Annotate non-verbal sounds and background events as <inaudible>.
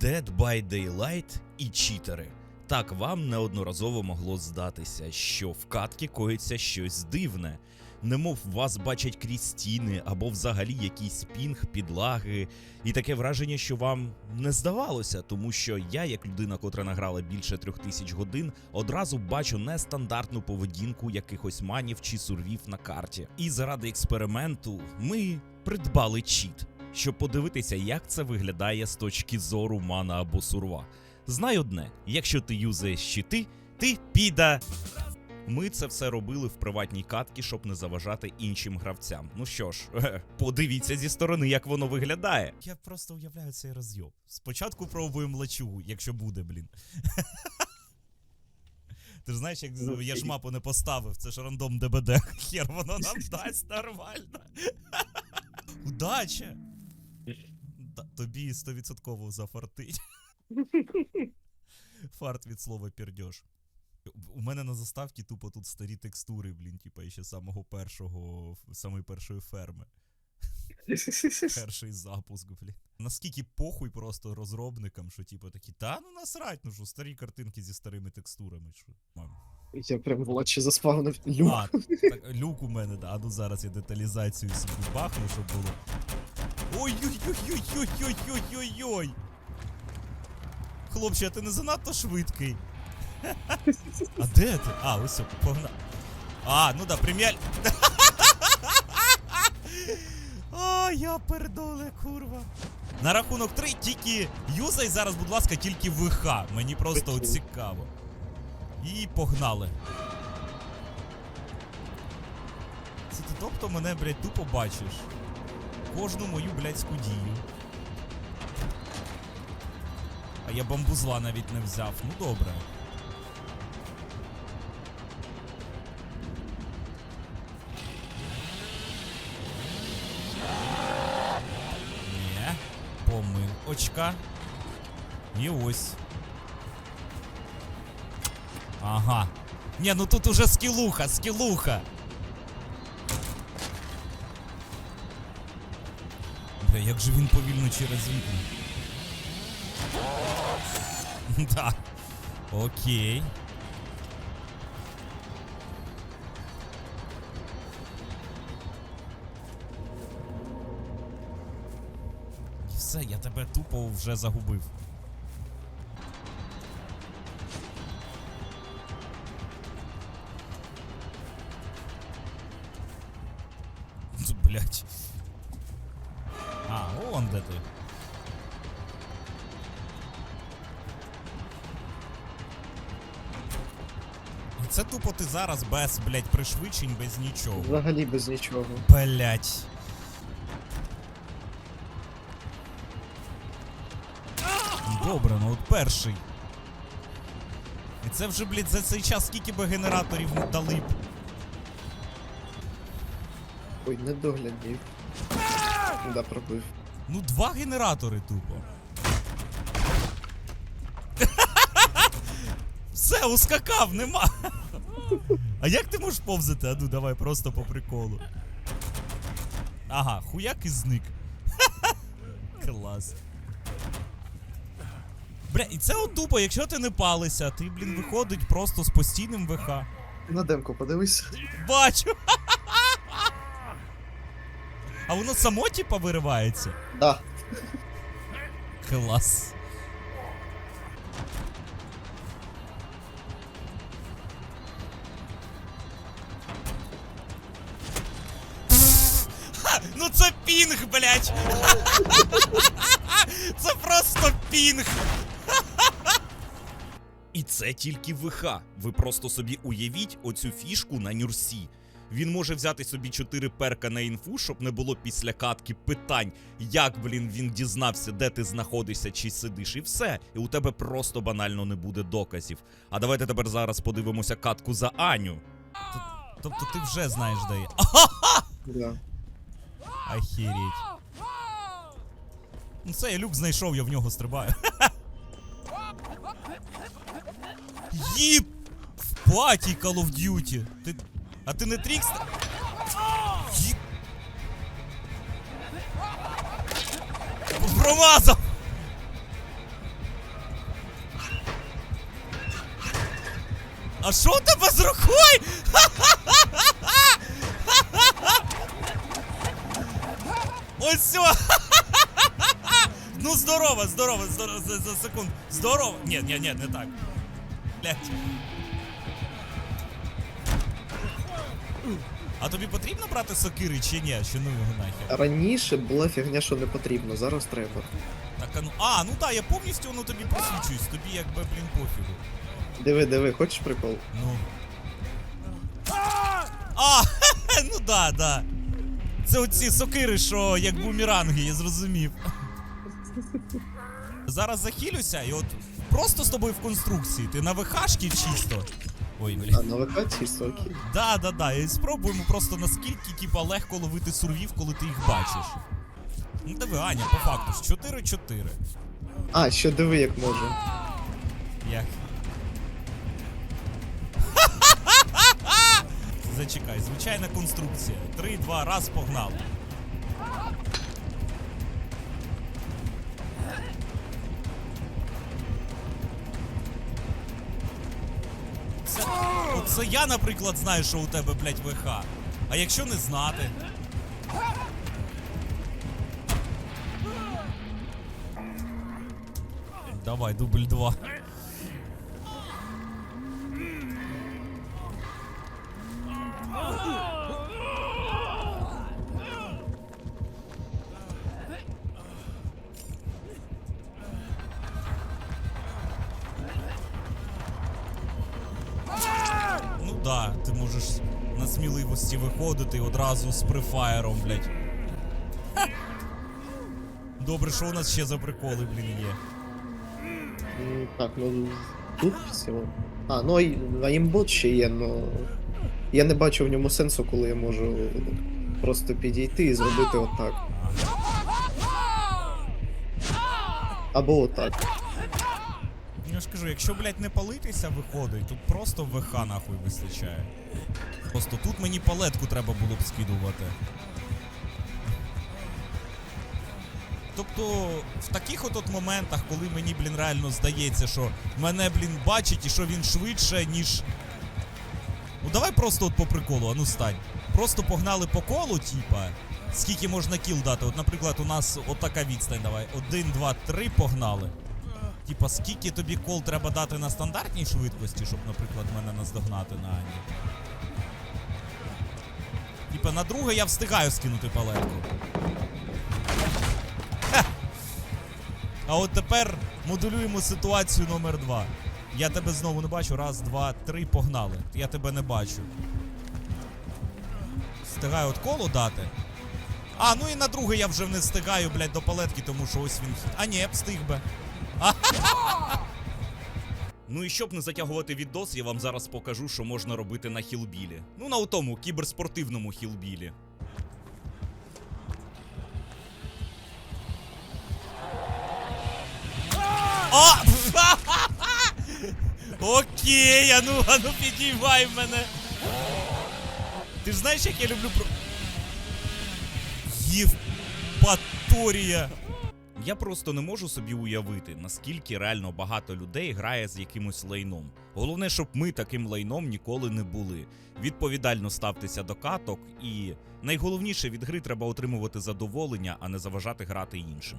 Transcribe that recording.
Dead by Daylight і читери. Так вам неодноразово могло здатися, що в катки коїться щось дивне. Немов вас бачать крізь стіни або взагалі якийсь пінг, підлаги, і таке враження, що вам не здавалося, тому що я, як людина, котра награла більше трьох тисяч годин, одразу бачу нестандартну поведінку якихось манів чи сурвів на карті. І заради експерименту ми придбали чіт, щоб подивитися, як це виглядає з точки зору мана або сурва. Знай одне: якщо ти юзаєш щити, ти піда. Ми це все робили в приватній катці, щоб не заважати іншим гравцям. Ну що ж, <laughs> подивіться зі сторони, як воно виглядає. Я просто уявляю цей розйоб. Спочатку пробуємо лачугу, якщо буде, блін. <laughs> Ти ж знаєш, як Ну, я ж мапу не поставив, це ж рандом ДБД. <laughs> Хер воно нам дасть нормально. Удача! Тобі 100% зафартить. <laughs> Фарт від слова пердьош. У мене на заставці тупо тут старі текстури, блін, типа ще самого першого, самої першої ферми. <laughs> Перший запуск, блін. Наскільки похуй просто розробникам, що типу такі, та ну насрать, ну що старі картинки зі старими текстурами. Що? Я прям в лачі заспавнив люк. А, так, люк у мене, да. А ну зараз я деталізацію бахну, щоб було. Ой-ой-ой-ой-ой-ой-ой-ой-ой! Хлопче, а ти не занадто швидкий. А де ти? А, ось погнав. А, ну да, преміаль. А, я пердоле, курва. На рахунок 3 тільки юзай зараз, будь ласка, тільки ВХ. Мені просто цікаво. І погнали. Це ти тобто мене, блядь, тупо бачиш. Кожну мою блядську дію. А я бамбузла навіть не взяв. Ну добре. Ні. Помилочка. І ось. Ага. Ні, ну тут уже скілуха, скілуха. Бля, як же він повільно через вікна. <laughs> Да. Окей. Все, я тебе тупо вже загубив. Блять. А, вон де ти. І це тупо ти зараз без, блять, пришвидшень, без нічого. Взагалі без нічого. Блять. Добре, ну от перший. І це вже, блядь, за цей час скільки би генераторів не дали б. Ой, не доглядів. Да, пробив. Ну, два генератори тупо. Все, ускакав, нема. А як ти можеш повзати? А ну давай просто по приколу. Ага, хуяк і зник. Клас. Бля, і це от тупо, якщо ти не палися, ти, блін, виходить просто з постійним ВХ. На демку подивись. Бачу. А воно само типа виривається. Да. Клас. Ха, Ну це пінг, блядь! <laughs> Це просто пінг! І це тільки ВХ. Ви просто собі уявіть оцю фішку на нюрсі. Він може взяти собі 4 перка на інфу, щоб не було після катки питань, як, блін, він дізнався, де ти знаходишся чи сидиш, і все. І у тебе просто банально не буде доказів. А давайте тепер зараз подивимося катку за Аню. Т- Тобто ти вже знаєш, де я. Да. Охереть. Ну це я люк знайшов, я в нього стрибаю. Їп! В паті Call of Duty. Ти... А ты не трікстер? Промазал! А що у тебе з рукою? Ось все! Ну здорово, здорово, здорово, за, за секунду. Здорово. Нет, нет, нет, не так. Блять. А тобі потрібно брати сокири чи ні? Чи ну його нахер? Раніше була фігня, що не потрібно, зараз треба. Так, а ну. А, ну так, я повністю воно тобі просвічуюсь. Тобі якби, блін, пофігу. Диви, диви, хочеш прикол? Ну. А, <laughs> ну да, да. Це оці сокири, що як бумеранги, я зрозумів. Зараз захилюся і от просто з тобою в конструкції. Ти на ВХшки чисто. Ой, А блін. на ВК чисто окей. Да, да, да. І спробуємо просто наскільки, типа, легко ловити сурвів, коли ти їх бачиш. Ну диви, Аня, по факту, ж 4-4. А, ще диви, як може. Як? Зачекай, звичайна конструкція. Три, два, раз, погнали. це я, наприклад, знаю, що у тебе, блядь, ВХ. А якщо не знати. Давай, дубль два. Да, ти можеш на сміливості виходити одразу з префаєром, блядь. Добре, що у нас ще за приколи, блін, є. М, Так, ну тут всього. А, ну і аімбот ще є, но. Я не бачу в ньому сенсу, коли я можу просто підійти і зробити отак. Або отак. Я ж кажу, якщо, блядь, не палитися виходить, тут просто ВХ нахуй вистачає. Просто тут мені палетку треба було б скидувати. Тобто, в таких от, моментах, коли мені, блін, реально здається, що мене, блін, бачить і що він швидше, ніж. Ну давай просто от по приколу, а ну стань. Просто погнали по колу, типа. Скільки можна кіл дати? От, наприклад, у нас от така відстань, давай. Один, два, три, погнали. Типа, скільки тобі кол треба дати на стандартній швидкості, щоб, наприклад, мене наздогнати на Ані? Типа, на друге я встигаю скинути палетку. Ха! А от тепер модулюємо ситуацію номер два. Я тебе знову не бачу. Раз, два, три, погнали. Я тебе не бачу. Встигаю от коло дати. А, ну і на друге я вже не встигаю, блядь, до палетки, тому що ось він. А ні, встиг би. <laughs> Ну і щоб не затягувати відос, я вам зараз покажу, що можна робити на хілбілі. Ну, на тому кіберспортивному хілбілі. А! <laughs> Окей, а ну, а ну підіймай мене. Ти ж знаєш, як я люблю про. Євпаторія. Я просто не можу собі уявити, наскільки реально багато людей грає з якимось лайном. Головне, щоб ми таким лайном ніколи не були. Відповідально ставтеся до каток, і найголовніше від гри треба отримувати задоволення, а не заважати грати іншим.